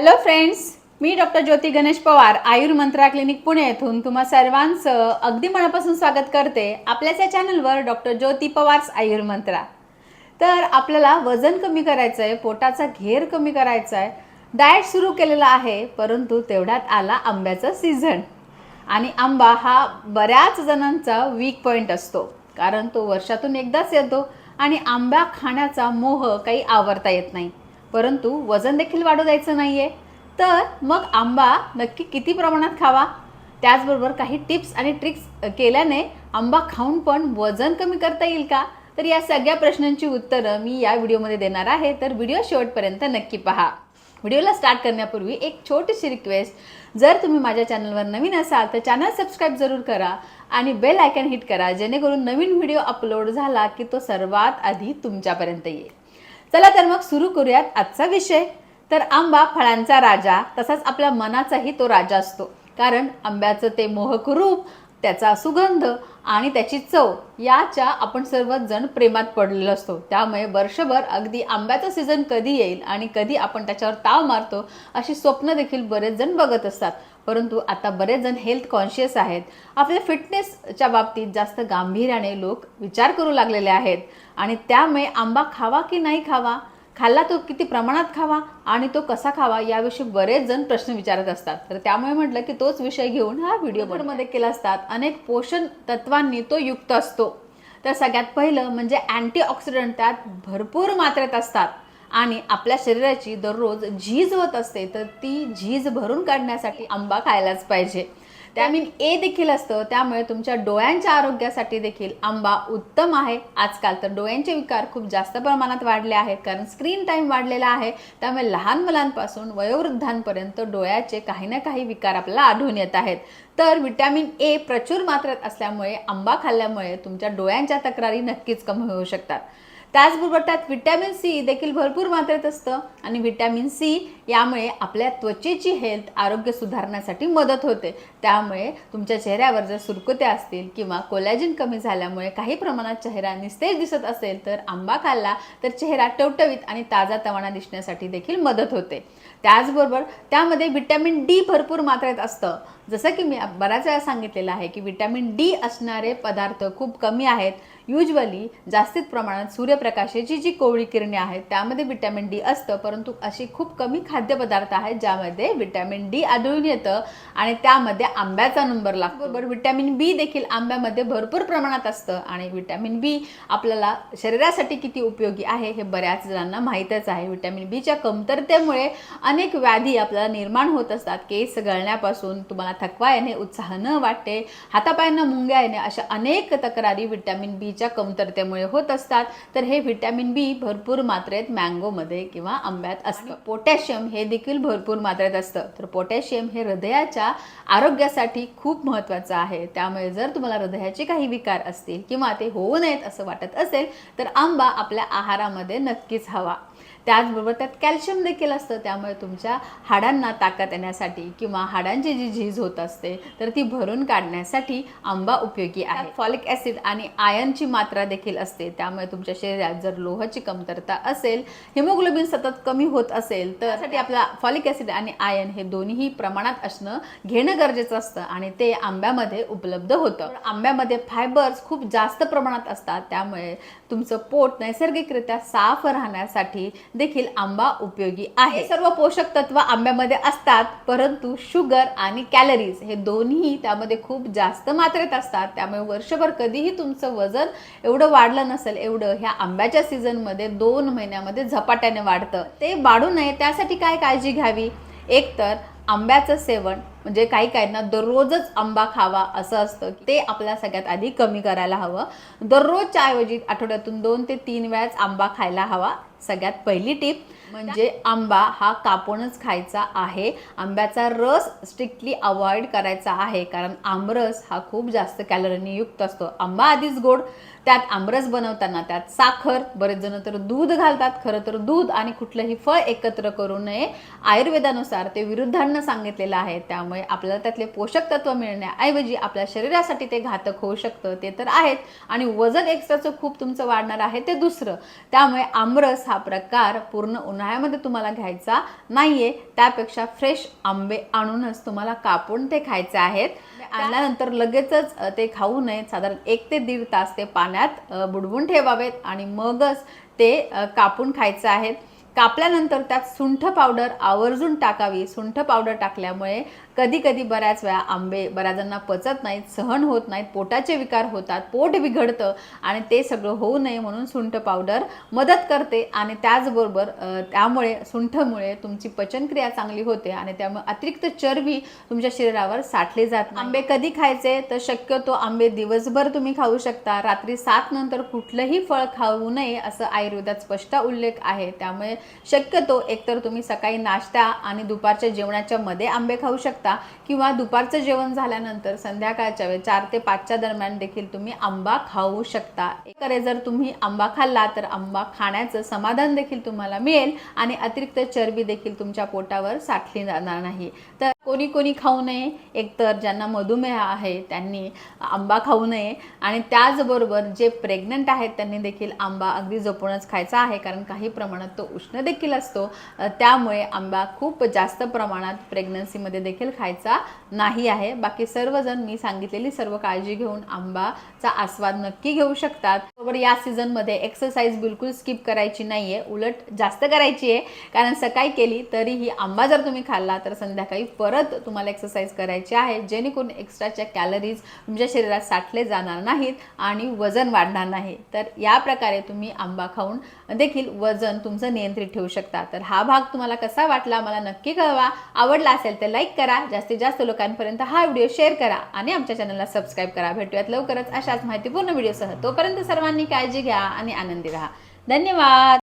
Hello friends मी doctor Jyoti Ganesh Pawar Ayur Mantra clinic Pune येथून तुम्हा सर्वांचं अगदी मनापासून स्वागत करते आपल्याच या चॅनलवर डॉक्टर ज्योती पवार्स आयुर्मंत्रा तर आपल्याला वजन कमी करायचं आहे पोटाचा घेर कमी करायचा आहे डाएट सुरू केलेला आहे परंतु तेवढ्यात आला आंब्याचा सीझन आणि आंबा हा बऱ्याच जणांचा वीक पॉईंट असतो कारण तो वर्षातून एकदाच येतो आणि आंबा खाण्याचा मोह काही आवरता येत नाही. परंतु वजन देखील वाढू द्यायचं आहे तर मग आंबा नक्की किती प्रमाणात खावा? त्याचबरोबर काही टिप्स आणि ट्रिक्स केल्याने आंबा खाऊन पण वजन कमी करता येईल का? तर या सगळ्या प्रश्नांची उत्तरं मी या व्हिडिओमध्ये देणार आहे. तर व्हिडिओ शेवटपर्यंत नक्की पहा. व्हिडिओला स्टार्ट करण्यापूर्वी एक छोटीशी रिक्वेस्ट जर तुम्ही माझ्या चॅनलवर नवीन असाल तर चॅनल सबस्क्राईब जरूर करा आणि बेल आयकॉन हिट करा जेणेकरून नवीन व्हिडिओ अपलोड झाला की तो सर्वात आधी तुमच्यापर्यंत येईल. चला तर मग सुरू करूयात आजचा विषय. तर आंबा फळांचा राजा तसाच आपल्या मनाचाही तो राजा असतो. कारण आंब्याचं ते मोहक रूप त्याचा सुगंध आणि त्याची चव याच्या आपण सर्वच जण प्रेमात पडलेलो असतो. त्यामुळे वर्षभर अगदी आंब्याचा सीझन कधी येईल आणि कधी आपण त्याच्यावर ताव मारतो अशी स्वप्न देखील बरेच जण बघत असतात. परंतु आता बरेच जण हेल्थ कॉन्शियस आहेत. आपल्या फिटनेसच्या बाबतीत जास्त गांभीर्याने लोक विचार करू लागलेले आहेत. आणि त्यामुळे आंबा खावा की नाही खावा खाल्ला तो किती प्रमाणात खावा आणि तो कसा खावा याविषयी बरेच जण प्रश्न विचारत असतात. तर त्यामुळे म्हटलं की तोच विषय घेऊन हा व्हिडिओमध्ये केला असतात. अनेक पोषण तत्वांनी तो युक्त असतो. तर सगळ्यात पहिलं म्हणजे अँटीऑक्सिडंट त्यात भरपूर मात्रेत असतात. आणि आपल्या शरीराची दररोज झीज होत असते तर ती झीज भरून काढण्यासाठी आंबा खायलाच पाहिजे. व्हिटॅमिन ए देखील असतं. त्यामुळे तुमच्या डोळ्यांच्या आरोग्यासाठी देखील आंबा उत्तम आहे. आजकाल तर डोळ्यांचे विकार खूप जास्त प्रमाणात वाढले आहेत कारण स्क्रीन टाईम वाढलेला आहे. त्यामुळे लहान मुलांपासून वयोवृद्धांपर्यंत डोळ्याचे काही ना काही विकार आपल्याला आढळून येत आहेत. तर विटॅमिन ए प्रचूर मात्रात असल्यामुळे आंबा खाल्ल्यामुळे तुमच्या डोळ्यांच्या तक्रारी नक्कीच कमी होऊ शकतात. त्याचबरोबर त्यात विटॅमिन सी देखील भरपूर मात्रेत असतं. आणि विटॅमिन सी यामुळे आपल्या त्वचेची हेल्थ आरोग्य सुधारण्यासाठी मदत होते. त्यामुळे तुमच्या चेहऱ्यावर जर सुरकुत्या असतील किंवा कोलॅजिन कमी झाल्यामुळे काही प्रमाणात चेहरा निस्तेज दिसत असेल तर आंबा खाल्ला तर चेहरा टवटवीत आणि ताजा तवाना दिसण्यासाठी देखील मदत होते. त्याचबरोबर त्यामध्ये विटॅमिन डी भरपूर मात्रेत असतं. जसं की मी बऱ्याच वेळा सांगितलेलं आहे की विटॅमिन डी असणारे पदार्थ खूप कमी आहेत. युजली जास्तीत प्रमाणात सूर्यप्रकाशाची जी कोवळी किरणे आहेत त्यामध्ये विटॅमिन डी असतं परंतु अशी खूप कमी खाद्यपदार्थ आहेत ज्यामध्ये विटॅमिन डी आढळून येतं आणि त्यामध्ये आंब्याचा नंबर लागतो. बरोबर. विटॅमिन बी देखील आंब्यामध्ये भरपूर प्रमाणात असतं आणि विटॅमिन बी आपल्याला शरीरासाठी किती उपयोगी आहे हे बऱ्याच जणांना माहीतच आहे. विटॅमिन बीच्या कमतरतेमुळे अनेक व्याधी आपल्याला निर्माण होत असतात. केस गळण्यापासून तुम्हाला थकवा येणे उत्साह न वाटते हातापायांना मुंग्या येणे अशा अनेक तक्रारी विटॅमिन बीच्या कमतरतेमुळे होत असतात. तर हे विटॅमिन बी भरपूर मात्रेत मँगोमध्ये किंवा आंब्यात असतं. पोटॅशियम हे देखील भरपूर मात्रेत असतं. तर पोटॅशियम हे हृदयाच्या आरोग्यासाठी खूप महत्त्वाचं आहे. त्यामुळे जर तुम्हाला हृदयाचे काही विकार असतील किंवा ते होऊ नयेत असं वाटत असेल तर आंबा आपल्या आहारामध्ये नक्कीच हवा. त्याचबरोबर त्यात कॅल्शियम देखील असतं त्यामुळे तुमच्या हाडांना ताकद येण्यासाठी किंवा हाडांची जी झीज होत असते तर ती भरून काढण्यासाठी आंबा उपयोगी आहे. फॉलिक ॲसिड आणि आयनची मात्रा देखील असते त्यामुळे तुमच्या शरीरात जर लोहाची कमतरता असेल हिमोग्लोबिन सतत कमी होत असेल तर त्यासाठी आपला फॉलिक ॲसिड आणि आयन हे दोन्हीही प्रमाणात असणं घेणं गरजेचं असतं आणि ते आंब्यामध्ये उपलब्ध होतं. आंब्यामध्ये फायबर्स खूप जास्त प्रमाणात असतात त्यामुळे तुमचं पोट नैसर्गिकरित्या साफ राहण्यासाठी देखील आंबा उपयोगी आहे. सर्व पोषक तत्व आंब्यामध्ये असतात परंतु शुगर आणि कॅलरीज हे दोन्ही त्यामध्ये खूप जास्त मात्रेत असतात. त्यामुळे वर्षभर कधीही तुमचं वजन एवढं वाढलं नसेल एवढं ह्या आंब्याच्या सीझनमध्ये दोन महिन्यामध्ये झपाट्याने वाढतं. ते वाढू नये त्यासाठी काय काळजी घ्यावी? एक तर आंब्याचं सेवन म्हणजे काही काहींना दररोजच आंबा खावा असं असतं ते आपल्या सगळ्यात आधी कमी करायला हवं. दररोजच्या ऐवजी आठवड्यातून दोन ते तीन वेळाच आंबा खायला हवा सगळ्यात पहिली टीप. म्हणजे आंबा हा कापूनच खायचा आहे. आंब्याचा रस स्ट्रिक्टली अवॉइड करायचा आहे कारण आमरस हा खूप जास्त कॅलरीनी युक्त असतो. आंबा आधीच गोड. त्यात आमरस बनवताना त्यात साखर बरेच जण तर दूध घालतात. खरं तर दूध आणि कुठलंही फळ एकत्र करू नये. आयुर्वेदानुसार ते विरुद्धांना सांगितलेलं आहे. त्यामुळे आपल्याला त्यातले पोषक तत्व मिळण्याऐवजी आपल्या शरीरासाठी ते घातक होऊ शकतं ते तर आहेत. आणि वजन एक्स्ट्राचं खूप तुमचं वाढणार आहे ते दुसरं. त्यामुळे आमरस हा प्रकार पूर्ण उन्हाळ्यामध्ये तुम्हाला घ्यायचा नाहीये. त्यापेक्षा फ्रेश आंबे आणूनच तुम्हाला कापून ते खायचे आहेत. आणल्यानंतर लगेचच ते खाऊ नयेत. साधारण एक ते दीड तास ते पाण्यात बुडवून ठेवावेत आणि मगच ते कापून खायचे आहेत. कापल्यानंतर त्यात सुंठ पावडर आवर्जून टाकावी. सुंठ पावडर टाकल्यामुळे कधी कधी बऱ्याच वेळा आंबे बऱ्याचजणांना पचत नाहीत सहन होत नाहीत पोटाचे विकार होतात पोट बिघडतं आणि ते सगळं होऊ नये म्हणून सुंठ पावडर मदत करते आणि त्याचबरोबर त्यामुळे सुंठमुळे तुमची पचनक्रिया चांगली होते आणि त्यामुळे अतिरिक्त चरबी तुमच्या शरीरावर साठली जात आंबे कधी खायचे? तर शक्यतो आंबे दिवसभर तुम्ही खाऊ शकता. रात्री सात नंतर कुठलंही फळ खाऊ नये असं आयुर्वेदात स्पष्ट उल्लेख आहे. त्यामुळे शक्यतो एकतर तुम्ही सकाळी नाश्ता आणि दुपारच्या जेवणाच्या मध्ये आंबे खाऊ शकता किंवा दुपारचं जेवण झाल्यानंतर संध्याकाळच्या वेळ चार ते पाचच्या दरम्यान देखील तुम्ही आंबा खाऊ शकता. एकरे जर तुम्ही आंबा खाल्ला तर आंबा खाण्याचं समाधान देखील तुम्हाला मिळेल आणि अतिरिक्त चरबी देखील तुमच्या पोटावर साठली जाणार नाही. तर कोणी कोणी खाऊ नये एकतर ज्यांना मधुमेह आहे त्यांनी आंबा खाऊ नये. आणि त्याचबरोबर जे प्रेग्नंट आहेत त्यांनी देखील आंबा अगदी जपूनच खायचा आहे कारण काही प्रमाणात तो उष्ण देखील असतो. त्यामुळे आंबा खूप जास्त प्रमाणात प्रेग्नन्सीमध्ये देखील खायचा नाही आहे. बाकी सर्वजण मी सांगितलेली सर्व काळजी घेऊन आंबाचा आस्वाद नक्की घेऊ शकतात. बरोबर या सीझनमध्ये एक्सरसाइज बिलकुल स्किप करायची नाही आहे उलट जास्त करायची आहे कारण सकाळी केली तरीही आंबा जर तुम्ही खाल्ला तर संध्याकाळी परत तुम्हाला एक्सरसाइज करायची आहे. जेणेकरून एक्स्ट्राच्या कॅलरीज तुमच्या शरीरात साठले जाणार नाहीत आणि वजन वाढणार नाही. तर या प्रकारे तुम्ही आंबा खाऊन देखील वजन तुमचं नियंत्रित ठेवू शकता. तर हा भाग तुम्हाला कसा वाटला मला नक्की कळवा. आवडला असेल तर लाईक करा. जास्तीत जास्त लोकांपर्यंत हा व्हिडिओ शेअर करा. आणि आमच्या चॅनलला सबस्क्राईब करा. भेटूयात लवकरच अशाच माहितीपूर्ण व्हिडिओसह तोपर्यंत सर्वांनी काळजी घ्या आणि आनंदी राहा. धन्यवाद.